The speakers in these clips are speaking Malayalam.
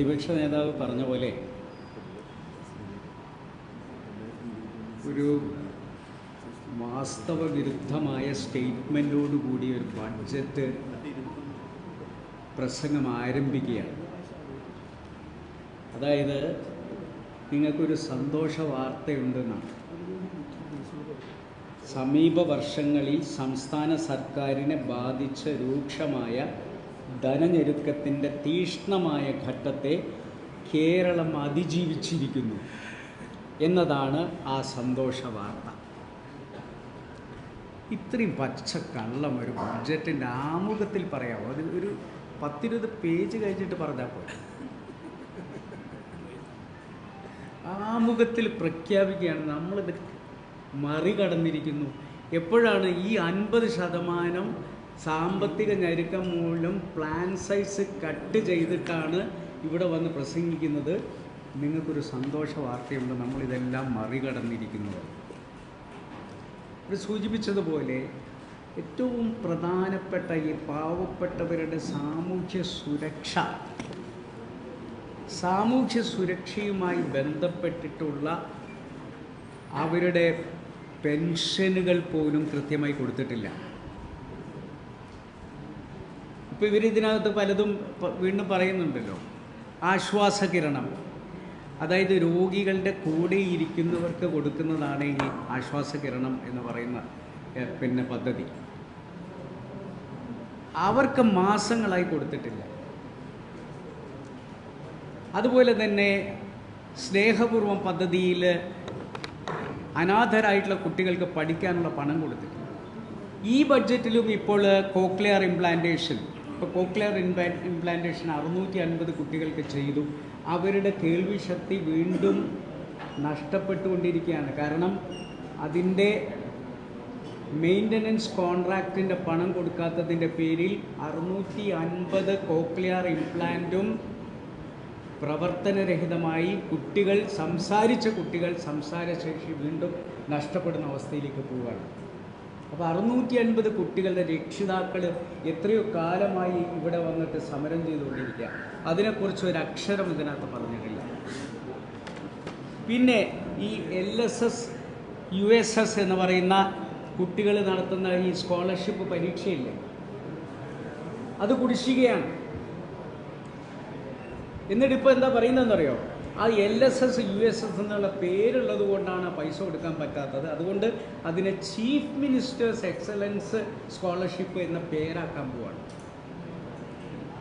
പ്രതിപക്ഷ നേതാവ് പറഞ്ഞ പോലെ ഒരു വാസ്തവ വിരുദ്ധമായ സ്റ്റേറ്റ്മെന്റോടുകൂടി ഒരു ബഡ്ജറ്റ് പ്രസംഗം ആരംഭിക്കുകയാണ്. അതായത് നിങ്ങൾക്കൊരു സന്തോഷ വാർത്തയുണ്ടെന്നാണ്. സമീപ വർഷങ്ങളിൽ സംസ്ഥാന സർക്കാരിനെ ബാധിച്ച രൂക്ഷമായ ധനഞെരുക്കത്തിന്റെ തീഷ്ണമായ ഘട്ടത്തെ കേരളം അതിജീവിച്ചിരിക്കുന്നു എന്നതാണ് ആ സന്തോഷ വാർത്ത. ഇത്രയും പച്ച കള്ളം ഒരു ബഡ്ജറ്റിന്റെ ആമുഖത്തിൽ പറയാമോ? അത് ഒരു പത്തിരുപത് പേജ് കഴിഞ്ഞിട്ട് പറഞ്ഞാൽ പോലെ ആമുഖത്തിൽ പ്രഖ്യാപിക്കുകയാണ് നമ്മളിത് മറികടന്നിരിക്കുന്നു. എപ്പോഴാണ് ഈ അൻപത് ശതമാനം സാമ്പത്തിക ഞെരുക്കം മൂലം പ്ലാൻ സൈസ് കട്ട് ചെയ്തിട്ടാണ് ഇവിടെ വന്ന് പ്രസംഗിക്കുന്നത്. നിങ്ങൾക്കൊരു സന്തോഷ വാർത്തയുണ്ട്. നമ്മളിതെല്ലാം മറികടന്നിരിക്കുന്നത് ഇവിടെ സൂചിപ്പിച്ചതുപോലെ ഏറ്റവും പ്രധാനപ്പെട്ട ഈ പാവപ്പെട്ടവരുടെ സാമൂഹ്യ സുരക്ഷ സാമൂഹ്യ സുരക്ഷയുമായി ബന്ധപ്പെട്ടിട്ടുള്ള അവരുടെ പെൻഷനുകൾ പോലും കൃത്യമായി കൊടുത്തിട്ടില്ല. ഇപ്പോൾ ഇവരിതിനകത്ത് പലതും വീണ്ടും പറയുന്നുണ്ടല്ലോ. ആശ്വാസകിരണം. അതായത് രോഗികളുടെ കൂടെ ഇരിക്കുന്നവർക്ക് കൊടുക്കുന്നതാണ് ഈ ആശ്വാസകിരണം എന്ന് പറയുന്ന പിന്നെ പദ്ധതി. അവർക്ക് മാസങ്ങളായി കൊടുത്തിട്ടില്ല. അതുപോലെ തന്നെ സ്നേഹപൂർവം പദ്ധതിയിൽ അനാഥരായിട്ടുള്ള കുട്ടികൾക്ക് പഠിക്കാനുള്ള പണം കൊടുത്തിട്ടുണ്ട്. ഈ ബഡ്ജറ്റിലും ഇപ്പോൾ കോക്ലിയർ ഇംപ്ലാന്റേഷൻ ഇപ്പോൾ കോക്ലിയർ ഇൻപ്ലാ ഇംപ്ലാന്റേഷൻ അറുന്നൂറ്റി അൻപത് കുട്ടികൾക്ക് ചെയ്തു. അവരുടെ കേൾവിശക്തി വീണ്ടും നഷ്ടപ്പെട്ടുകൊണ്ടിരിക്കുകയാണ്. കാരണം അതിന്റെ മെയിന്റനൻസ് കോൺട്രാക്റ്റിന്റെ പണം കൊടുക്കാത്തതിന്റെ പേരിൽ അറുന്നൂറ്റി അൻപത് കോക്ലിയർ ഇംപ്ലാന്റും പ്രവർത്തനരഹിതമായി കുട്ടികൾ സംസാരിച്ച കുട്ടികൾ സംസാരശേഷി വീണ്ടും നഷ്ടപ്പെടുന്ന അവസ്ഥയിലേക്ക് പോവുകയാണ്. അപ്പോൾ അറുന്നൂറ്റി അൻപത് കുട്ടികളുടെ രക്ഷിതാക്കൾ എത്രയോ കാലമായി ഇവിടെ വന്നിട്ട് സമരം ചെയ്തുകൊണ്ടിരിക്കുക. അതിനെക്കുറിച്ച് ഒരു അക്ഷരം ഇതിനകത്ത് പറഞ്ഞിട്ടില്ല. പിന്നെ ഈ L S S U S S എന്ന് പറയുന്ന കുട്ടികൾ നടത്തുന്ന ഈ സ്കോളർഷിപ്പ് പരീക്ഷയില്ലേ? അത് കുടിശ്ശികയാണ്. എന്നിട്ട് ഇപ്പോൾ എന്താ പറയുന്നതെന്നറിയോ? ആ L S S U S S എന്നുള്ള പേരുള്ളത് കൊണ്ടാണ് പൈസ കൊടുക്കാൻ പറ്റാത്തത്. അതുകൊണ്ട് അതിനെ ചീഫ് മിനിസ്റ്റേഴ്സ് എക്സലൻസ് സ്കോളർഷിപ്പ് എന്ന പേരാക്കാൻ പോവാണ്.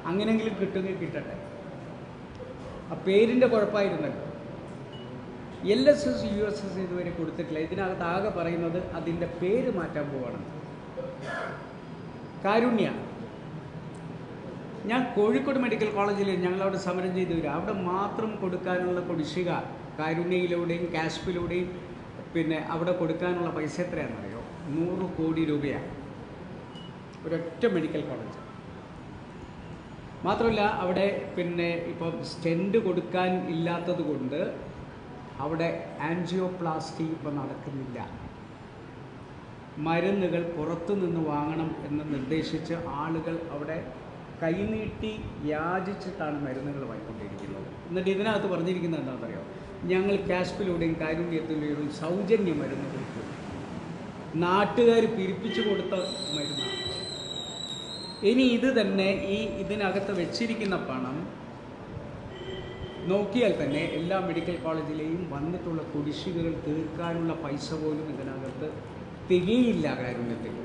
അങ്ങനെങ്കിലും കിട്ടുമെങ്കിൽ കിട്ടട്ടെ. ആ പേരിന്റെ കുഴപ്പമായിരുന്നല്ലോ. L S S U S S ഇതുവരെ കൊടുത്തിട്ടില്ല. ഇതിനകത്ത് ആകെ പറയുന്നത് അതിന്റെ പേര് മാറ്റാൻ പോവാണ്. കാരുണ്യ. ഞാൻ കോഴിക്കോട് മെഡിക്കൽ കോളേജിൽ ഞങ്ങളവിടെ സമരം ചെയ്തു വരും. അവിടെ മാത്രം കൊടുക്കാനുള്ള കുടിശ്ശിക കാരുണ്യയിലൂടെയും കാഷ്പിലൂടെയും പിന്നെ അവിടെ കൊടുക്കാനുള്ള പൈസ എത്രയാണെന്നറിയോ? നൂറ് കോടി രൂപയാണ്. ഒരൊറ്റ മെഡിക്കൽ കോളേജ്. മാത്രമല്ല അവിടെ പിന്നെ ഇപ്പം സ്റ്റെൻഡ് കൊടുക്കാൻ ഇല്ലാത്തത് കൊണ്ട് അവിടെ ആൻജിയോപ്ലാസ്റ്റി ഇപ്പം നടക്കുന്നില്ല. മരുന്നുകൾ പുറത്തു നിന്ന് വാങ്ങണം എന്ന് നിർദ്ദേശിച്ച് ആളുകൾ അവിടെ കൈനീട്ടി യാചിച്ചിട്ടാണ് മരുന്നുകൾ വാങ്ങിക്കൊണ്ടിരിക്കുന്നത്. എന്നിട്ട് ഇതിനകത്ത് പറഞ്ഞിരിക്കുന്നത് എന്താണെന്നറിയോ? ഞങ്ങൾ കാഷ്പിലൂടെയും കാരുണ്യത്തിലൂടെയും സൗജന്യ മരുന്ന് കൊടുക്കും നാട്ടുകാർ പിരിപ്പിച്ചു കൊടുത്ത മരുന്നാണ്. ഇനി ഇത് തന്നെ ഈ ഇതിനകത്ത് വെച്ചിരിക്കുന്ന പണം നോക്കിയാൽ തന്നെ എല്ലാ മെഡിക്കൽ കോളേജിലെയും വന്നിട്ടുള്ള കുടിശ്ശികകൾ തീർക്കാനുള്ള പൈസ പോലും ഇതിനകത്ത് തികയില്ല കാരുണ്യത്തിൽ.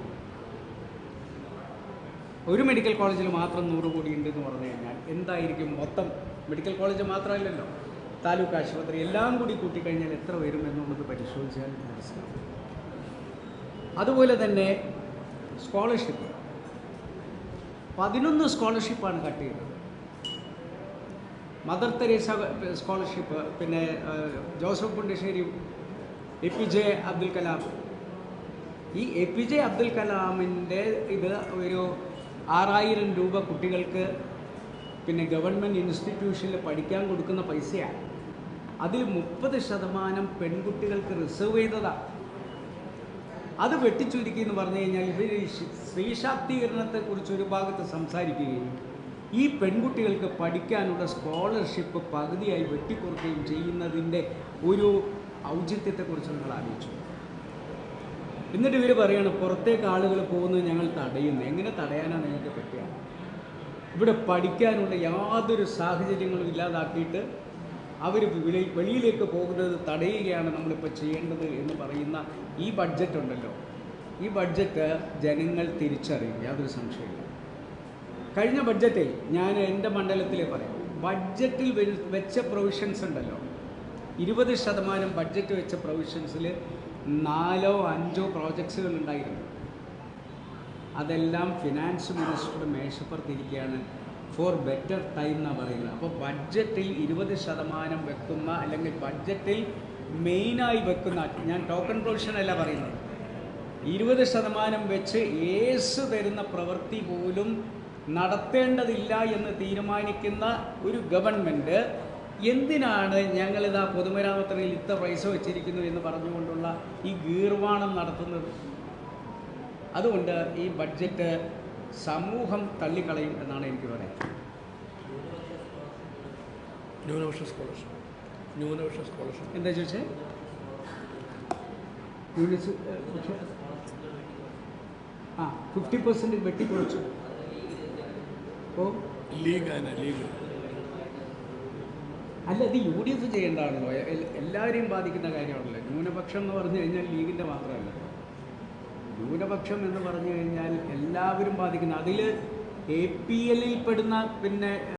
ഒരു മെഡിക്കൽ കോളേജിൽ മാത്രം നൂറ് കോടി ഉണ്ട് എന്ന് പറഞ്ഞു കഴിഞ്ഞാൽ എന്തായിരിക്കും മൊത്തം? മെഡിക്കൽ കോളേജ് മാത്രമല്ലല്ലോ. താലൂക്ക് ആശുപത്രി എല്ലാം കൂടി കൂട്ടിക്കഴിഞ്ഞാൽ എത്ര വരും എന്നുള്ളത് പരിശോധിച്ചാൽ മനസ്സിലാവും. അതുപോലെ തന്നെ സ്കോളർഷിപ്പ് പതിനൊന്ന് സ്കോളർഷിപ്പാണ് കട്ട് ചെയ്തത്. മദർ തെരേസ സ്കോളർഷിപ്പ് പിന്നെ Joseph Mundassery A P J Abdul Kalam. ഈ എ പി ജെ അബ്ദുൽ കലാമിന്റെ ഇത് ഒരു ആറായിരം രൂപ കുട്ടികൾക്ക് പിന്നെ ഗവൺമെന്റ് ഇൻസ്റ്റിറ്റ്യൂഷനിൽ പഠിക്കാൻ കൊടുക്കുന്ന പൈസയാണ്. അതിൽ മുപ്പത് ശതമാനം പെൺകുട്ടികൾക്ക് റിസർവ് ചെയ്തതാണ് അത് വെട്ടിച്ചുരുക്കി എന്ന് പറഞ്ഞു കഴിഞ്ഞാൽ ഇവർ സ്ത്രീ ശാക്തീകരണത്തെക്കുറിച്ച് ഒരു ഭാഗത്ത് സംസാരിക്കുകയും ഈ പെൺകുട്ടികൾക്ക് പഠിക്കാനുള്ള സ്കോളർഷിപ്പ് പകുതിയായി വെട്ടിക്കുറക്കുകയും ചെയ്യുന്നതിന്റെ ഒരു ഔചിത്യത്തെക്കുറിച്ച് നിങ്ങൾ ആലോചിച്ചു. എന്നിട്ട് ഇവർ പറയാണ് പുറത്തേക്ക് ആളുകൾ പോകുന്നത് ഞങ്ങൾ തടയുന്നു. എങ്ങനെ തടയാനാണ് നിങ്ങൾക്ക് പറ്റുക? ഇവിടെ പഠിക്കാനുള്ള യാതൊരു സാഹചര്യങ്ങളും ഇല്ലാതാക്കിയിട്ട് അവർ വെളിയിലേക്ക് പോകുന്നത് തടയുകയാണ് നമ്മളിപ്പോൾ ചെയ്യേണ്ടത് എന്ന് പറയുന്ന ഈ ബഡ്ജറ്റ് ഉണ്ടല്ലോ. ഈ ബഡ്ജറ്റ് ജനങ്ങൾ തിരിച്ചറിയും യാതൊരു സംശയമില്ല കഴിഞ്ഞ ബഡ്ജറ്റിൽ ഞാൻ എന്റെ മണ്ഡലത്തിൽ പറയാം. ബഡ്ജറ്റിൽ വെച്ച പ്രൊവിഷൻസ് ഉണ്ടല്ലോ. ഇരുപത് ശതമാനം ബഡ്ജറ്റ് വെച്ച പ്രൊവിഷൻസിൽ നാലോ അഞ്ചോ പ്രോജക്ട്സുകൾ ഉണ്ടായിരുന്നു. അതെല്ലാം ഫിനാൻസ് മിനിസ്റ്റർ മേശപ്പുറത്തിരിക്കുകയാണ്. ഫോർ ബെറ്റർ ടൈം എന്നാണ് പറയുന്നത്. അപ്പോൾ ബഡ്ജറ്റിൽ ഇരുപത് ശതമാനം വെക്കുന്ന അല്ലെങ്കിൽ ബഡ്ജറ്റിൽ മെയിനായി വെക്കുന്ന ഞാൻ ടോക്കൺ പ്രൊവിഷൻ അല്ല പറയുന്നത്. ഇരുപത് ശതമാനം വെച്ച് ഏസ് തരുന്ന പ്രവൃത്തി പോലും നടത്തേണ്ടതില്ല എന്ന് തീരുമാനിക്കുന്ന ഒരു ഗവൺമെന്റ് എന്തിനാണ് ഞങ്ങളിതാ പൊതുമരാമത്രയിൽ ഇത്ര പൈസ വെച്ചിരിക്കുന്നു എന്ന് പറഞ്ഞുകൊണ്ടുള്ള ഈ ഗീർവാണം നടത്തുന്നത്? അതുകൊണ്ട് ഈ ബഡ്ജറ്റ് സമൂഹം തള്ളിക്കളയും എന്നാണ് എനിക്ക് പറയാൻ ന്യൂനപക്ഷ സ്കോളർഷിപ്പ്. ന്യൂനപക്ഷ സ്കോളർഷിപ്പ്. എന്താ ചോദിച്ചേ? ആ ഫിഫ്റ്റി പെർസെന്റ് വെട്ടിക്കുറച്ചു. ഓ ലീഗ് ആണ് ലീഗ്. അല്ല ഇത് യു ഡി എഫ് ചെയ്യേണ്ടതാണല്ലോ. എല്ലാവരെയും ബാധിക്കുന്ന കാര്യമാണല്ലോ. ന്യൂനപക്ഷം എന്ന് പറഞ്ഞു കഴിഞ്ഞാൽ ലീഗിന്റെ മാത്രമല്ല. ന്യൂനപക്ഷം എന്ന് പറഞ്ഞു കഴിഞ്ഞാൽ എല്ലാവരും ബാധിക്കുന്ന അതിൽ എ പി എല്ലിൽ പെടുന്ന പിന്നെ